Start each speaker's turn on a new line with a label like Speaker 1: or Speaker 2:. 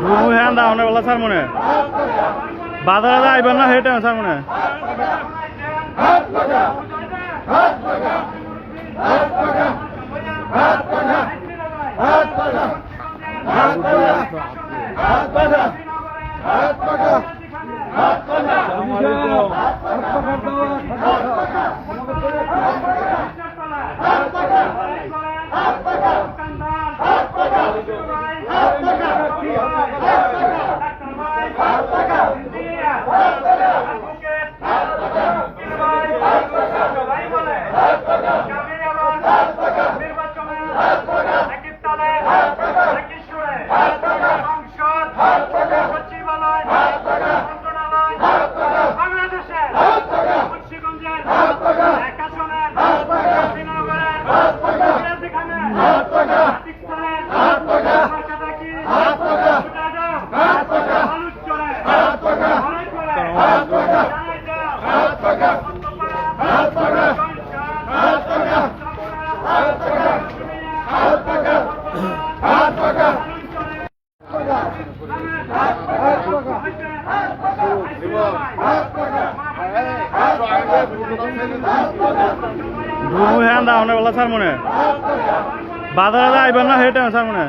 Speaker 1: ঘুমু হ্যাঁ দা অনেক বলা স্যার মনে। বাজারে আইবেন না হেঁটে স্যার মনে।
Speaker 2: বাংলাদেশের মুন্সিগঞ্জের
Speaker 1: ঘুমু হ্যাঁ দা অনেক বলা স্যার মনে। বাজারে আইবেন না হেঁটে স্যার মনে।